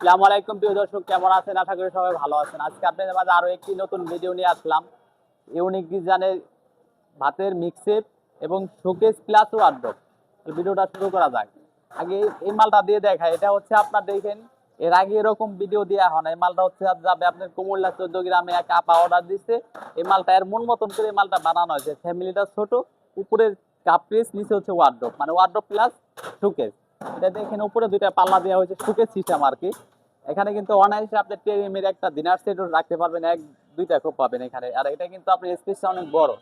আসসালামু আলাইকুম, প্রিয় দর্শক, কেমন আছেন? আশা করি সবাই ভালো আছেন। আজকে আপনাদের মাঝে আরও একটি নতুন ভিডিও নিয়ে আসলাম। ইউনিক ডিজাইনের ভাতের মিক্সেপ এবং শোকেস প্লাস ওয়ার্ড্রপ ভিডিওটা শুরু করা যাক। আগে এই মালটা দিয়ে দেখায় এটা হচ্ছে আপনার দেখেন, এর আগে এরকম ভিডিও দেওয়া হয় না এই মালটা হচ্ছে যাবে আপনার কুমুল্লা চোদ্দ গ্রামে এক আপা অর্ডার দিচ্ছে এই মালটা এর মন মতন করে এই মালটা বানানো হয়েছে। ফ্যামিলিটা ছোট, উপরের কাপ পিস নিচে হচ্ছে ওয়ার্ড্রপ মানে ওয়ার্ড্রপ প্লাস শোকেস এটা দেখেন, উপরে দুইটা পাল্লা দেওয়া হয়েছে শোকেস সিস্টেম আর কি। এখানে কিন্তু অনায়াসে আপনি টেরিমের একটা ডিনার সেটও রাখতে পারবেন, এক, দুইটা খুব পাবেন এখানে। আর এটা কিন্তু আপনার স্পেসটা অনেক বড়।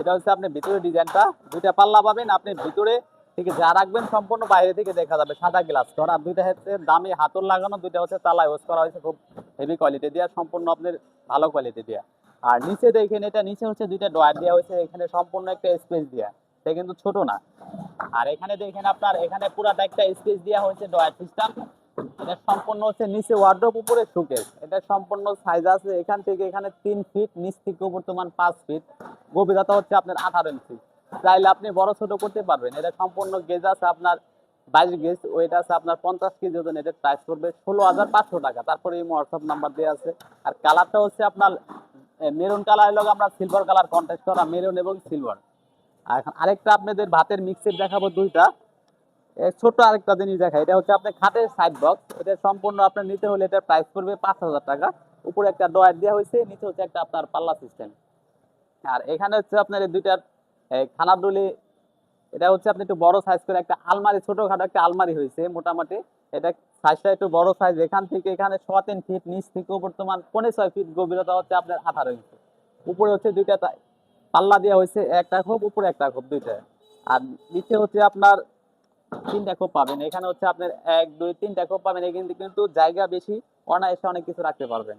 এটা হচ্ছে আপনি ভিতরে ডিজাইনটা দুইটা পাল্লা পাবেন, আপনি ভিতরে থেকে যা রাখবেন সম্পূর্ণ বাইরে থেকে দেখা যাবে, সাদা গ্লাস করা। আর দুইটা হচ্ছে দামি হাতল লাগানো, দুইটা হচ্ছে তালা ইউজ করা হয়েছে, খুব হেভি কোয়ালিটি দেওয়া সম্পূর্ণ আপনার ভালো কোয়ালিটি দেওয়া আর নিচে দেখেন, এটা নিচে হচ্ছে দুইটা ডয়ার দেওয়া হয়েছে, এখানে সম্পূর্ণ একটা স্পেস দেওয়া এটা কিন্তু ছোট না। আর এখানে দেখেন আপনার, এখানে পুরাটা একটা স্পেস দেওয়া হয়েছে ডয়ার সিস্টেম এটা সম্পূর্ণ হচ্ছে নিচে ওয়ার্ড্রপ উপরে সুকেস এটা সম্পূর্ণ সাইজ আছে। এখান থেকে এখানে তিন ফিট নিচ থেকে পাঁচ ফিট গভীরতা হচ্ছে আপনার আঠারো ইঞ্চি চাইলে আপনি বড় ছোট করতে পারবেন। এটা সম্পূর্ণ গেজ আছে আপনার বাইশ গেজ ওয়েট আছে আপনার পঞ্চাশ কেজি ওজন। এটার প্রাইস করবে ষোলো হাজার পাঁচশো টাকা। তারপরে এই হোয়াটসঅ্যাপ নাম্বার দেওয়া আছে। আর কালারটা হচ্ছে আপনার মেরুন কালার লোক আমরা সিলভার কালার কন্টেস্ট করা মেরুন এবং সিলভার আর এখন আরেকটা আপনাদের ভাতের মিক্সের দেখাবো দুইটা। ছোট আরেকটা জিনিস দেখা এটা হচ্ছে আপনার খাটের সাইড বক্স এটা সম্পূর্ণ আপনার নিতে হলে এটার প্রাইস পড়বে পাঁচ হাজার টাকা। উপরে একটা ডয়ার দেওয়া হয়েছে, নিচে হচ্ছে একটা আপনার পাল্লা সিস্টেম আর এখানে হচ্ছে আপনার এই দুইটার খানার ডুলি, এটা হচ্ছে আপনি একটু বড় সাইজ করে একটা আলমারি, ছোটখাটো একটা আলমারি হয়েছে মোটামুটি। এটা সাইজটা একটু বড় সাইজ এখান থেকে এখানে ছ তিন ফিট নিচ থেকে বর্তমান পনেরো ছয় ফিট গভীরতা হচ্ছে আপনার আঠারো ইঞ্চি উপরে হচ্ছে দুইটা পাল্লা দেওয়া হয়েছে, একটা খোপ, উপরে একটা খোপ, দুইটা। আর নিচে হচ্ছে আপনার তিনটা খোপ পাবেন। এখানে হচ্ছে আপনার এক, দুই তিনটা খোপ পাবেন। এখানে কিন্তু জায়গা বেশি, অনায়াসে অনেক কিছু রাখতে পারবেন।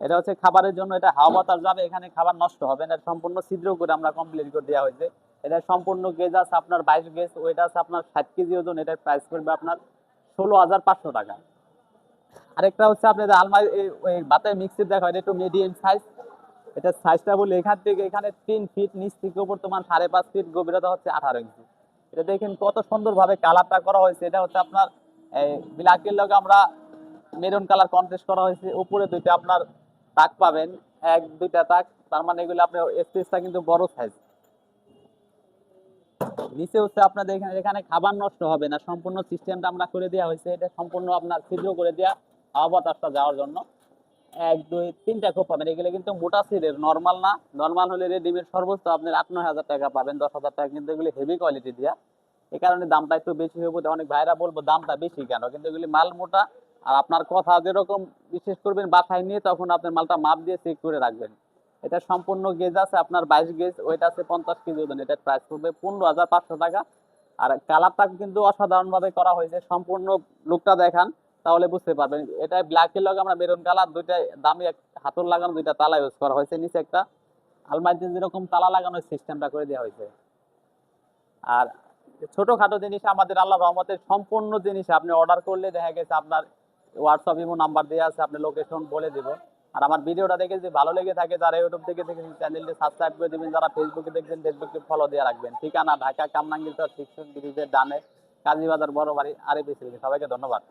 এটা হচ্ছে খাবারের জন্য এটা হাওয়া বাতাস যাবে, এখানে খাবার নষ্ট হবে না। সম্পূর্ণ ছিদ্র করে আমরা কমপ্লিট করে দেওয়া হয়েছে। এটা সম্পূর্ণ গেজ আছে আপনার বাইশ গেজ ওইটা আছে আপনার ষাট কেজি ওজন। এটার প্রাইস করবে আপনার ষোলো হাজার পাঁচশো টাকা। আরেকটা হচ্ছে আপনাদের আলমারি ওই বাতায় মিক্সির দেখা, এটা একটু মিডিয়াম সাইজ এটা সাইজটা বলে, এখান থেকে এখানে তিন ফিট নিচ থেকে বর্তমান সাড়ে পাঁচ ফিট গভীরতা হচ্ছে আঠারো ইঞ্চি এটা দেখেন কত সুন্দরভাবে কালারটা করা হয়েছে। এটা হচ্ছে আপনার ব্ল্যাকের লগে আমরা মেরুন কালার কন্টেস্ট করা হয়েছে। উপরে দুইটা আপনার তাক পাবেন, এক, দুইটা তাক। তার মানে এগুলো আপনার স্পেসটা কিন্তু বড় সাইজ নিচে হচ্ছে আপনাদের এখানে এখানে খাবার নষ্ট হবে না। সম্পূর্ণ সিস্টেমটা আমরা করে দেওয়া হয়েছে। এটা সম্পূর্ণ আপনার ছিদ্র করে দেওয়া হাওয়া বাতাসটা যাওয়ার জন্য। এক, দুই, তিনটা খোপ পাবেন এগুলো কিন্তু মোটা সিটের নর্মাল না। নর্মাল হলে রেডিমেড সর্বোচ্চ আপনার আট, নয় হাজার টাকা পাবেন, দশ হাজার টাকা। কিন্তু এগুলি হেভি কোয়ালিটি দিয়া। এই কারণে দামটা একটু বেশি হইব অনেক ভাইরা বলব দামটা বেশি কেন? কিন্তু এগুলি মাল মোটা। আর আপনার কথা যেরকম বিশেষ করবেন বাসায় নিয়ে, তখন আপনার মালটা মাপ দিয়ে চেক করে রাখবেন। এটা সম্পূর্ণ গেজ আছে, আপনার বাইশ গেজ ওইটা আছে পঞ্চাশ কেজি ওজন। এটার প্রাইস পড়বে পনেরো হাজার পাঁচশো টাকা। আর কালারটা কিন্তু অসাধারণ ভাবে করা হয়েছে। সম্পূর্ণ লুকটা দেখান। তাহলে বুঝতে পারবেন এটা ব্ল্যাকের লগে আমরা মেরুন কালার দুইটা দামি এক হাতল লাগানো দুইটা তালা ইউজ করা হয়েছে, নিচে একটা আলমারিতে যেরকম তালা লাগানোর সিস্টেমটা করে দেওয়া হয়েছে। আর ছোটখাটো জিনিস আমাদের আল্লাহ রহমতের সম্পূর্ণ জিনিস আপনি অর্ডার করলে দেখা গেছে আপনার হোয়াটসঅ্যাপ ইমো নাম্বার দেওয়া আছে, আপনি লোকেশন বলে দেবো। আর আমার ভিডিওটা দেখে যদি ভালো লেগে থাকে, যারা ইউটিউব থেকে দেখেছেন চ্যানেলটি সাবস্ক্রাইব করে দেবেন, যারা ফেসবুকে দেখবেন ফেসবুকে ফলো দিয়ে রাখবেন। ঠিকানা ঢাকা কামনাঙ্গিল শিক্ষক ব্রিজের ডানে, কাজীবাজার বড় বাড়ি আরে বেশি সবাইকে ধন্যবাদ।